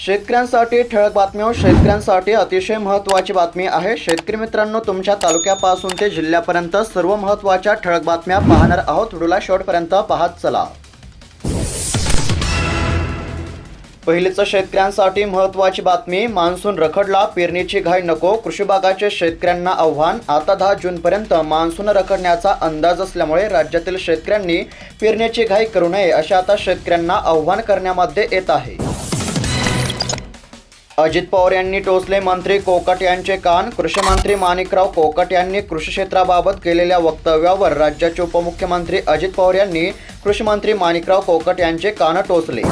शेतकऱ्यांसाठी ठळक बातम्या हो. शेतकऱ्यांसाठी अतिशय महत्त्वाची बातमी आहे. शेतकरी मित्रांनो तुमच्या तालुक्यापासून ते जिल्ह्यापर्यंत सर्व महत्त्वाच्या ठळक बातम्या पाहणार आहोत. व्हिडिओला शेवटपर्यंत पाहत चला. पहिलीच शेतकऱ्यांसाठी महत्त्वाची बातमी मान्सून रखडला पेरणीची घाई नको कृषी बागाचे शेतकऱ्यांना आव्हान. आता दहा जूनपर्यंत मान्सून रखडण्याचा अंदाज असल्यामुळे राज्यातील शेतकऱ्यांनी पेरणीची घाई करू नये असे आता शेतकऱ्यांना आव्हान करण्यामध्ये येत आहे. अजित पवार यांनी टोचले. मंत्री कोकट यांचे कान. कृषी मंत्री माणिकराव कोकट यांनी कृषी क्षेत्राबाबत केलेल्या वक्तव्यावर राज्याचे उपमुख्यमंत्री अजित पवार यांनी कृषी मंत्री माणिकराव कोकट यांचे कान टोचले.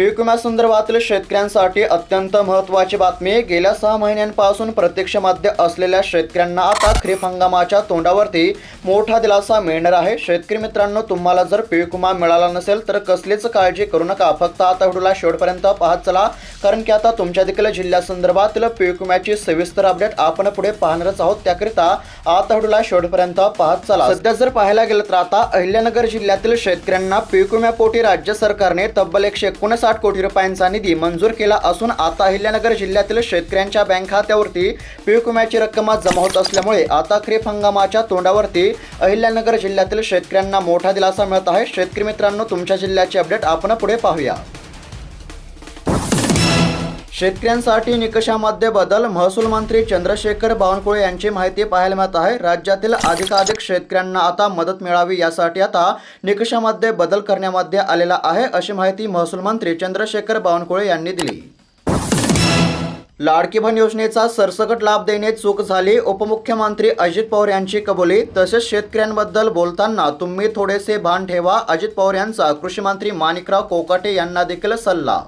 पीक विम्यासंदर्भातील शेतकऱ्यांसाठी अत्यंत महत्त्वाची बातमी. गेल्या सहा महिन्यांपासून प्रतीक्षेमध्ये असलेल्या शेतकऱ्यांना आता खरीप हंगामाच्या तोंडावरती मोठा दिलासा मिळणार आहे. शेतकरी मित्रांनो तुम्हाला जर पीक विमा मिळाला नसेल तर कसलीच काळजी करू नका. फक्त आता व्हिडिओला शेवटपर्यंत पाहत चला. कारण की आता तुमच्या देखील जिल्ह्यासंदर्भातील पीक विम्याची सविस्तर अपडेट आपण पुढे पाहणारच आहोत. त्याकरिता आता व्हिडिओला शेवटपर्यंत पाहत चला. सध्या जर पाहायला गेलं तर आता अहिल्यानगर जिल्ह्यातील शेतकऱ्यांना पीक विम्यापोटी राज्य सरकारने तब्बल एकशे एकोणसाठ कोटी रुपयांचा निधी मंजूर केला असून आता अहिल्यानगर जिल्ह्यातील शेतकऱ्यांच्या बँक खात्यावरती पीक विम्याची रक्कम जमा होत असल्यामुळे आता खरीप हंगामाच्या तोंडावरती अहिल्यानगर जिल्ह्यातील शेतकऱ्यांना मोठा दिलासा मिळत आहे. शेतकरी मित्रांनो तुमच्या जिल्ह्याचे अपडेट आपण पुढे पाहूया. शेतकऱ्यांसाठी निकषामध्ये बदल महसूल मंत्री चंद्रशेखर बावनकुळे यांची माहिती पाहायला मिळत आहे. राज्यातील अधिकाधिक शेतकऱ्यांना आता मदत मिळावी यासाठी आता निकषामध्ये बदल करण्यामध्ये आलेला आहे अशी माहिती महसूल मंत्री चंद्रशेखर बावनकुळे यांनी दिली. लाडकी बहीण योजनेचा सरसकट लाभ देणे चूक झाली उपमुख्यमंत्री अजित पवार यांची कबुली तसेच शेतकऱ्यांबद्दल बोलताना तुम्ही थोडेसे भान ठेवा अजित पवार यांचा कृषी मंत्री माणिकराव कोकाटे यांना देखील सल्ला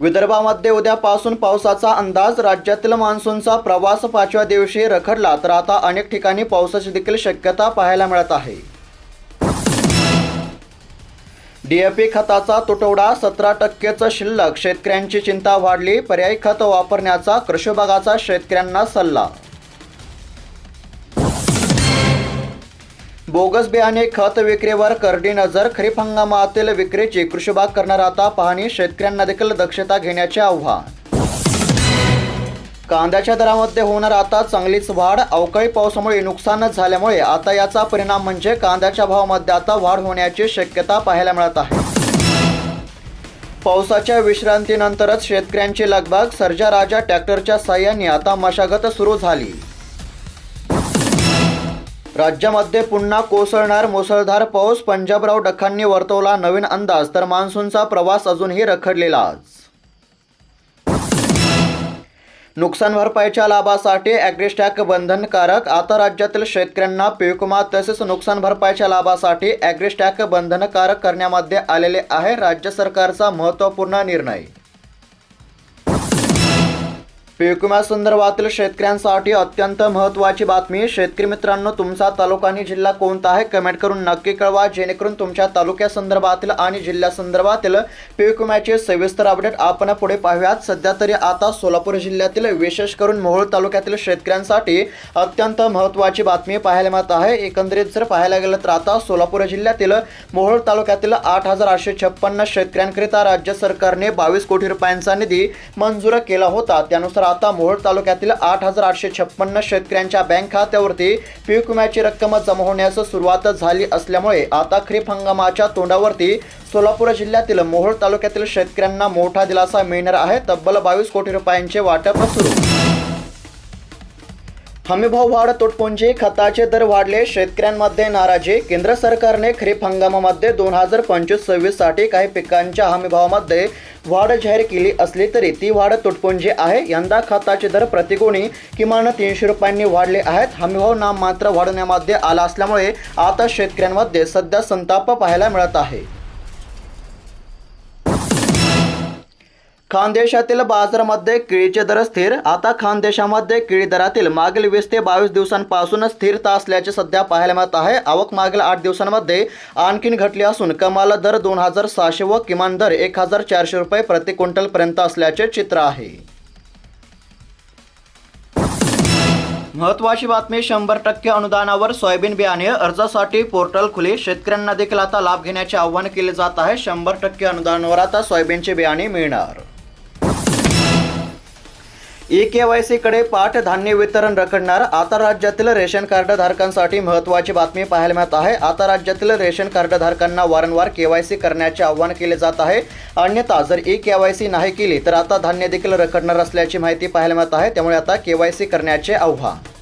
विदर्भामध्ये उद्यापासून पावसाचा अंदाज राज्यातील मान्सूनचा प्रवास पाचव्या दिवशी रखडला तर आता अनेक ठिकाणी पावसाची देखील शक्यता पाहायला मिळत आहे. डीएपी खताचा तुटवडा सतरा टक्केच शिल्लक शेतकऱ्यांची चिंता वाढली पर्यायी खत वापरण्याचा कृषी विभागाचा शेतकऱ्यांना सल्ला बोगस बियाणे खत विक्रीवर करडी नजर खरीप हंगामातील विक्रीची कृषीबाग करणार आता पाहणी शेतकऱ्यांना देखील दक्षता घेण्याचे आव्हान. कांद्याच्या दरामध्ये होणार आता चांगलीच वाढ अवकाळी पावसामुळे नुकसान झाल्यामुळे आता याचा परिणाम म्हणजे कांद्याच्या भावामध्ये आता वाढ होण्याची शक्यता पाहायला मिळत आहे. पावसाच्या विश्रांतीनंतरच शेतकऱ्यांची लगबाग सर्जा राजा ट्रॅक्टरच्या साह्याने आता मशागत सुरू झाली. राज्यामध्ये पुन्हा कोसळणार मुसळधार पाऊस. पंजाबराव डखांनी वर्तवला नवीन अंदाज तर मान्सूनचा प्रवास अजूनही रखडलेलाच. नुकसान भरपाईच्या लाभासाठी ॲग्रिस्टॅक बंधनकारक. आता राज्यातील शेतकऱ्यांना पिकमा तसेच नुकसान भरपाईच्या लाभासाठी ॲग्रिस्टॅक बंधनकारक करण्यामध्ये आलेले आहे. राज्य सरकारचा महत्त्वपूर्ण निर्णय. पीक विम्यासंदर्भातील शेतकऱ्यांसाठी अत्यंत महत्त्वाची बातमी. शेतकरी मित्रांनो तुमचा तालुका आणि जिल्हा कोणता आहे? कमेंट करून नक्की कळवा. जेणेकरून तुमच्या तालुक्यासंदर्भातील आणि जिल्ह्यासंदर्भातील पीक विम्याचे सविस्तर अपडेट आपण पुढे पाहूयात. सध्या तरी आता सोलापूर जिल्ह्यातील विशेष करून मोहोळ तालुक्यातील शेतकऱ्यांसाठी अत्यंत महत्त्वाची बातमी पाहायला मिळत आहे. एकंदरीत जर पाहायला गेलं तर आता सोलापूर जिल्ह्यातील मोहोळ तालुक्यातील आठ हजार आठशे छप्पन्न शेतकऱ्यांकरिता राज्य सरकारने बावीस कोटी रुपयांचा निधी मंजूर केला होता. त्यानुसार आता मोहोळ तालुक्यातील आठ हजार आठशे छप्पन्न शेतकऱ्यांच्या बँक खात्यावरती पीक विम्याची रक्कम जमा होण्यास सुरुवात झाली असल्यामुळे आता खरीप हंगामाच्या तोंडावरती सोलापूर जिल्ह्यातील मोहोळ तालुक्यातील शेतकऱ्यांना मोठा दिलासा मिळणार आहे. तब्बल बावीस कोटी रुपयांचे वाटप सुरू हमीभाव वाढ तुटपुंजी खताचे दर वाढले शेतकऱ्यांमध्ये नाराजी. केंद्र सरकारने खरीप हंगामामध्ये दोन हजार पंचवीस सव्वीससाठी काही पिकांच्या हमीभावामध्ये वाढ जाहीर केली असली तरी ती वाढ तुटपुंजी आहे. यंदा खताचे दर प्रतिगुणी किमान तीनशे रुपयांनी वाढले आहेत. हमीभाव नाममात्र वाढवण्यामध्ये आला असल्यामुळे आता शेतकऱ्यांमध्ये सध्या संताप पाहायला मिळत आहे. खानदेशातील बाजारामध्ये केळीचे दर स्थिर. आता खानदेशामध्ये केळी दरातील मागील वीस ते बावीस दिवसांपासून स्थिरता असल्याचे सध्या पाहायला मिळत आहे. आवक मागील आठ दिवसांमध्ये आणखीन घटली असून कमाल दर दोन हजार सहाशे व किमान दर एक हजार चारशे रुपये प्रति क्विंटल पर्यंत असल्याचे चित्र आहे. महत्वाची बातमी शंभर टक्के अनुदानावर सोयाबीन बियाणे अर्जासाठी पोर्टल खुले. शेतकऱ्यांना देखील आता लाभ घेण्याचे आवाहन केले जात आहे. शंभर टक्के अनुदानावर आता सोयाबीनचे बियाणे मिळणार. ई के वाय सीकडे पाठ धान्य वितरण रखडणार. आता राज्यातील रेशन कार्ड धारकांसाठी महत्त्वाची बातमी पाहायला मिळत आहे. आता राज्यातील रेशन कार्ड धारकांना वारंवार के वाय सी करण्याचे आवाहन केले जात आहे. अन्यथा जर ई के वाय सी नाही केली तर आता धान्य देखील रखडणार असल्याची माहिती पाहायला मिळत आहे. त्यामुळे आता के वाय सी करण्याचे आव्हान.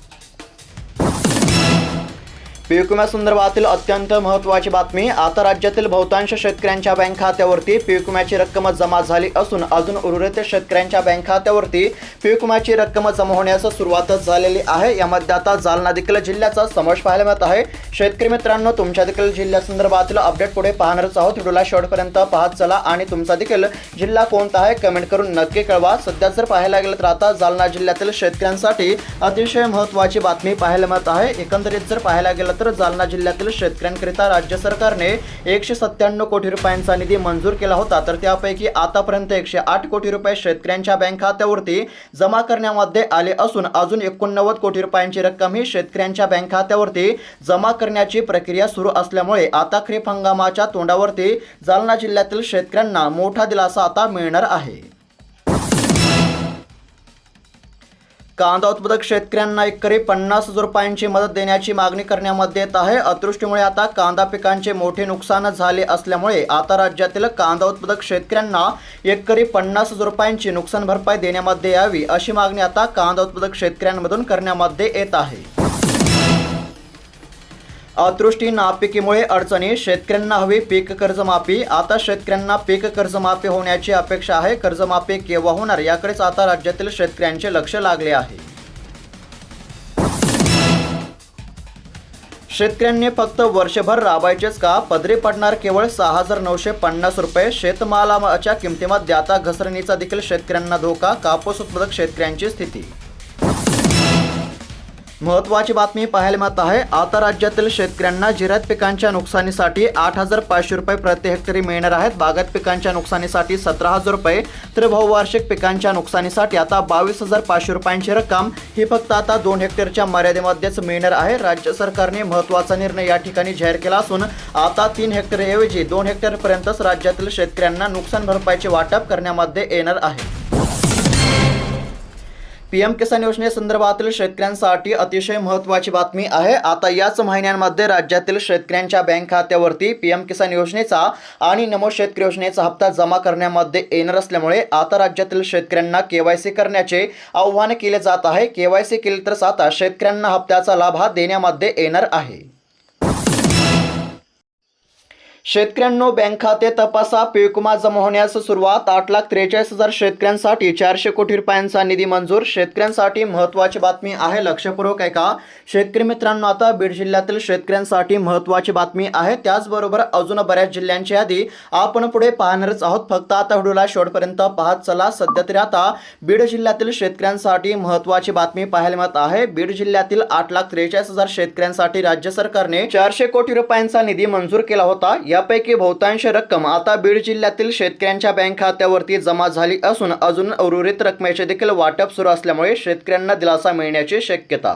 पीक विम्यासंदर्भातील अत्यंत महत्त्वाची बातमी आता राज्यातील बहुतांश शेतकऱ्यांच्या बँक खात्यावरती पीक विम्याची रक्कम जमा झाली असून अजून उर्वरित शेतकऱ्यांच्या बँक खात्यावरती पीक विम्याची रक्कम जमा होण्यास सुरुवातच झालेली आहे. यामध्ये आता जालना देखील जिल्ह्याचा समावेश पाहायला मिळत आहे. शेतकरी मित्रांनो तुमच्या देखील जिल्ह्यासंदर्भातील अपडेट पुढे पाहणारच आहोत. व्हिडिओला शेवटपर्यंत पाहत चला आणि तुमचा देखील जिल्हा कोणता आहे कमेंट करून नक्की कळवा. सध्या जर पाहायला गेलं तर आता जालना जिल्ह्यातील शेतकऱ्यांसाठी अतिशय महत्त्वाची बातमी पाहायला मिळत आहे. एकंदरीत जर पाहायला गेलं तर जालना जिल्ह्यातील शेतकऱ्यांकरिता राज्य सरकारने एकशे सत्त्याण्णव कोटी रुपयांचा निधी मंजूर केला होता. तर त्यापैकी आतापर्यंत एकशे आठ कोटी रुपये शेतकऱ्यांच्या बँक खात्यावरती जमा करण्यामध्ये आले असून अजून एकोणनव्वद कोटी रुपयांची रक्कम ही शेतकऱ्यांच्या बँक खात्यावरती जमा करण्याची प्रक्रिया सुरू असल्यामुळे आता खरीप हंगामाच्या तोंडावरती जालना जिल्ह्यातील शेतकऱ्यांना मोठा दिलासा आता मिळणार आहे. कांदा उत्पादक शेतकऱ्यांना एकरी पन्नास हजार रुपयांची मदत देण्याची मागणी करण्यामध्ये येत आहे. अतिवृष्टीमुळे आता कांदा पिकांचे मोठे नुकसान झाले असल्यामुळे आता राज्यातील कांदा उत्पादक शेतकऱ्यांना एकरी पन्नास हजार रुपयांची नुकसान भरपाई देण्यामध्ये यावी अशी मागणी आता कांदा उत्पादक शेतकऱ्यांमधून करण्यामध्ये येत आहे. अतृष्टी नापिकीमुळे अडचणी शेतकऱ्यांना हवी पीक कर्जमाफी. आता शेतकऱ्यांना पीक कर्जमाफी होण्याची अपेक्षा आहे. कर्जमाफी केव्हा होणार याकडेच आता राज्यातील शेतकऱ्यांचे लक्ष लागले आहे. शेतकऱ्यांनी फक्त वर्षभर राबायचेच का? पदरी पडणार केवळ सहा हजार नऊशे पन्नास रुपये. शेतमालाच्या किमतीमध्ये आता घसरणीचा देखील शेतकऱ्यांना धोका. कापूस उत्पादक शेतकऱ्यांची स्थिती. महत्वाची बातमी पाहायला मिळत आहे. आता राज्यातील शेतकऱ्यांना जिरायत पिकांच्या नुकसानीसाठी आठ हजार पाचशे रुपये प्रति हेक्टरी मिळणार आहेत. बागायत पिकांच्या नुकसानीसाठी सतरा हजार रुपये तर बहुवार्षिक पिकांच्या नुकसानीसाठी आता बावीस हजार पाचशे रुपयांची रक्कम. ही फक्त आता दोन हेक्टरच्या मर्यादेमध्येच मिळणार आहे. राज्य सरकारने महत्त्वाचा निर्णय या ठिकाणी जाहीर केला असून आता तीन हेक्टरऐवजी दोन हेक्टरपर्यंतच राज्यातील शेतकऱ्यांना नुकसान भरपाईचे वाटप करण्यामध्ये येणार आहे. पीएम किसान योजनेसंदर्भातील शेतकऱ्यांसाठी अतिशय महत्त्वाची बातमी आहे. आता याच महिन्यांमध्ये राज्यातील शेतकऱ्यांच्या बँक खात्यावरती पीएम किसान योजनेचा आणि नमो शेतकरी योजनेचा हप्ता जमा करण्यामध्ये येणार असल्यामुळे आता राज्यातील शेतकऱ्यांना केवायसी करण्याचे आव्हान केले जात आहे. केवायसी केले तरच आता शेतकऱ्यांना हप्त्याचा लाभ हा देण्यामध्ये येणार आहे. शेतकऱ्यांनो बँक खाते तपासा. पीकमा जमा होण्यास सुरुवात. आठ लाख त्रेचाळीस हजार शेतकऱ्यांसाठी चारशे कोटी रुपयांचा निधी मंजूर. शेतकऱ्यांसाठी महत्त्वाची बातमी आहे. लक्षपूर्वक आहे का शेतकरी मित्रांनो आता बीड जिल्ह्यातील शेतकऱ्यांसाठी महत्त्वाची बातमी आहे. त्याचबरोबर अजून बऱ्याच जिल्ह्यांची यादी आपण पुढे पाहणारच आहोत. फक्त आता व्हिडिओला शेवटपर्यंत पाहत चला. सध्या तरी आता बीड जिल्ह्यातील शेतकऱ्यांसाठी महत्त्वाची बातमी पाहायला मिळत आहे. बीड जिल्ह्यातील आठ लाख त्रेचाळीस हजार शेतकऱ्यांसाठी राज्य सरकारने चारशे कोटी रुपयांचा निधी मंजूर केला होता. यापैकी बहुतांश रक्कम आता बीड जिल्ह्यातील शेतकऱ्यांच्या बँक खात्यावरती जमा झाली असून अजून उर्वरित रकमेचे देखील वाटप सुरू असल्यामुळे शेतकऱ्यांना दिलासा मिळण्याची शक्यता.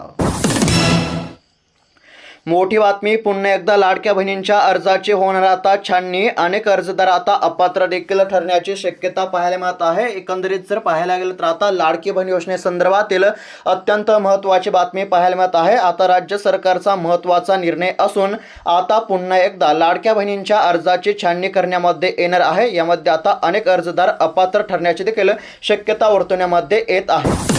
मोठी बातमी पुन्हा एकदा लाडक्या बहिणींच्या अर्जाची होणार आता छाननी. अनेक अर्जदार आता अपात्र देखील ठरण्याची शक्यता पाहायला मिळत आहे. एकंदरीत जर पाहायला गेलं तर आता लाडकी बहीण योजनेसंदर्भातील अत्यंत महत्त्वाची बातमी पाहायला मिळत आहे. आता राज्य सरकारचा महत्त्वाचा निर्णय असून आता पुन्हा एकदा लाडक्या बहिणींच्या अर्जाची छाननी करण्यामध्ये येणार आहे. यामध्ये आता अनेक अर्जदार अपात्र ठरण्याची देखील शक्यता वर्तवण्यामध्ये येत आहे.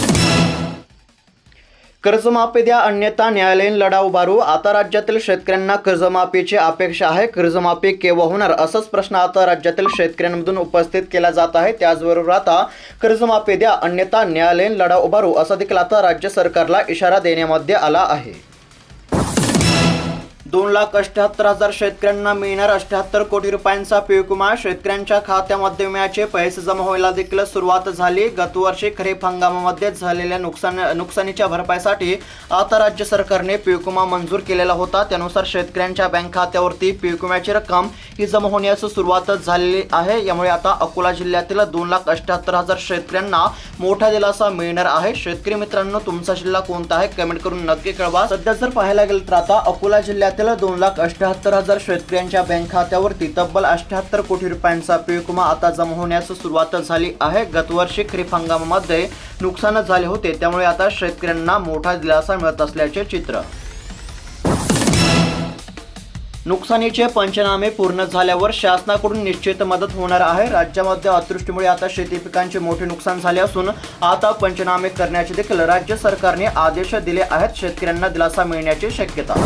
कर्जमाफी द्या अन्यथा न्यायालयीन लढा उभारू. आता राज्यातील शेतकऱ्यांना कर्जमाफीची अपेक्षा आहे. कर्जमाफी केव्हा होणार? असाच प्रश्न आता राज्यातील शेतकऱ्यांमधून उपस्थित केला जात आहे. त्याचबरोबर आता कर्जमाफी द्या अन्यथा न्यायालयीन लढा उभारू असा देखील आता राज्य सरकारला इशारा देण्यामध्ये आला आहे. दोन लाख अठ्याहत्तर हजार शेतकऱ्यांना मिळणार अठ्याहत्तर कोटी रुपयांचा पीक शेतकऱ्यांच्या खात्यामध्ये मिळाचे पैसे जमा व्हायला देखील सुरुवात झाली. गतवर्षी खरीप हंगामामध्ये झालेल्या नुकसान नुकसानीच्या भरपाईसाठी आता राज्य सरकारने पीक मंजूर केलेला होता. त्यानुसार शेतकऱ्यांच्या बँक खात्यावरती पीक विम्याची रक्कम ही जमा होण्यास सुरुवात झालेली आहे. यामुळे आता अकोला जिल्ह्यातील दोन लाख अठ्याहत्तर हजार शेतकऱ्यांना मोठा दिलासा मिळणार आहे. शेतकरी मित्रांनो तुमचा जिल्हा कोणता आहे? कमेंट करून नक्की कळवा. सध्या जर पाहायला गेलं तर आता अकोला जिल्ह्यात जिल्ह्यातील दोन लाख अठ्याहत्तर हजार शेतकऱ्यांच्या बँक खात्यावरती तब्बल अठ्याहत्तर कोटी रुपयांचा पीक आता जमा होण्यास सुरुवात झाली आहे. गतवर्षी खरीप हंगामामध्ये नुकसान झाले होते त्यामुळे आता शेतकऱ्यांना मोठा दिलासा मिळत असल्याचे चित्र. नुकसानीचे पंचनामे पूर्ण झाल्यावर शासनाकडून निश्चित मदत होणार आहे. राज्यामध्ये अतिवृष्टीमुळे आता शेती पिकांचे मोठे नुकसान झाले असून आता पंचनामे करण्याचे देखील राज्य सरकारने आदेश दिले आहेत. शेतकऱ्यांना दिलासा मिळण्याची शक्यता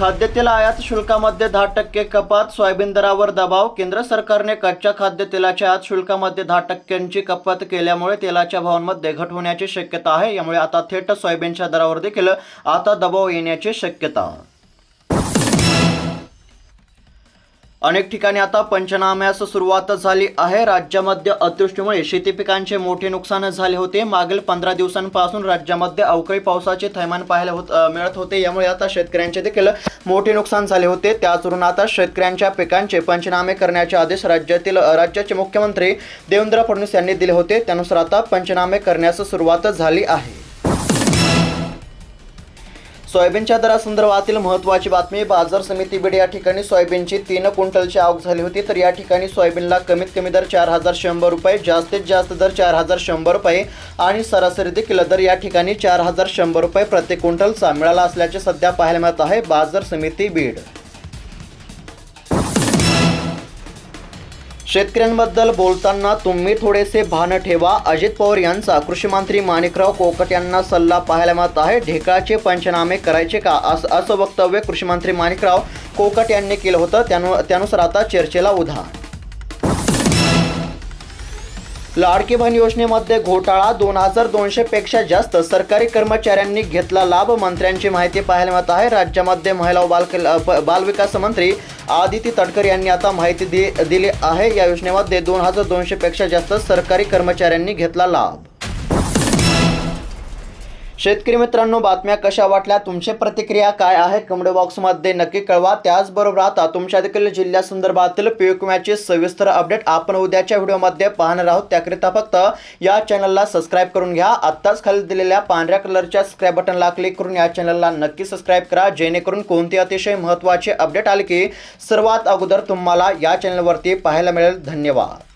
खाद्यतेल आयात शुल्कामध्ये दहा टक्के कपात सोयाबीन दरावर दबाव केंद्र सरकारने कच्च्या खाद्यतेलाच्या आयात शुल्कामध्ये दहा टक्क्यांची कपात केल्यामुळे तेलाच्या भावांमध्ये घट होण्याची शक्यता आहे. यामुळे आता थेट सोयाबीनच्या दरावर देखील आता दबाव येण्याची शक्यता. अनेक ठिकाणी आता पंचनाम्यास सुरुवात झाली आहे. राज्यामध्ये अतिवृष्टीमुळे शेती पिकांचे मोठे नुकसान झाले होते. मागील पंधरा दिवसांपासून राज्यामध्ये अवकाळी पावसाचे थैमान पाहायला होत मिळत होते. यामुळे आता शेतकऱ्यांचे देखील मोठे नुकसान झाले होते. त्याचवरून आता शेतकऱ्यांच्या पिकांचे पंचनामे करण्याचे आदेश राज्यातील राज्याचे मुख्यमंत्री देवेंद्र फडणवीस यांनी दिले होते. त्यानुसार आता पंचनामे करण्यास सुरुवात झाली आहे. सोयाबीनच्या दरासंदर्भातील महत्त्वाची बातमी बाजार समिती बीड या ठिकाणी सोयाबीनची तीन क्विंटलची आवक झाली होती. तर या ठिकाणी सोयाबीनला कमीत कमी दर चार हजार शंभर रुपये जास्तीत जास्त दर चार हजार शंभर रुपये आणि सरासरी देखील दर या ठिकाणी चार हजार शंभर रुपये प्रति क्विंटलचा मिळाला असल्याचे सध्या पाहायला मिळत आहे बाजार समिती बीड. शेतकऱ्यांबद्दल बोलताना तुम्ही थोडेसे भान ठेवा. अजित पवार यांचा कृषी मंत्री माणिकराव कोकट यांना सल्ला पाहायला मिळत आहे. ढेकळाचे पंचनामे करायचे का? असं असं वक्तव्य कृषी मंत्री माणिकराव कोकट यांनी केलं होतं. त्यानु त्यानुसार आता चर्चेला उधाण लाडकी बहीण योजनेमध्ये घोटाळा दोन हजार दोनशे पेक्षा जास्त सरकारी कर्मचाऱ्यांनी घेतला लाभ. मंत्र्यांची माहिती पाहायला मिळत आहे. राज्यामध्ये महिला बाल बालविकास मंत्री आदिती तटकर यांनी आता माहिती दि दिली आहे. या योजनेमध्ये दोन हजार दोनशे पेक्षा जास्त सरकारी कर्मचाऱ्यांनी घेतला लाभ. शेतकरी मित्रांनो बातम्या कशा वाटल्या? तुमची प्रतिक्रिया काय आहे कमेंट बॉक्समध्ये नक्की कळवा. त्याचबरोबर आता तुमच्या देखील जिल्ह्यासंदर्भातील पीक विम्याचे सविस्तर अपडेट आपण उद्याच्या व्हिडिओमध्ये पाहणार आहोत. त्याकरिता फक्त या चॅनलला सबस्क्राईब करून घ्या. आत्ताच खाली दिलेल्या पांढऱ्या कलरच्या सबस्क्राईब बटनला क्लिक करून या चॅनलला नक्की सबस्क्राईब करा. जेणेकरून कोणते अतिशय महत्त्वाचे अपडेट आले की सर्वात अगोदर तुम्हाला या चॅनलवरती पाहायला मिळेल. धन्यवाद.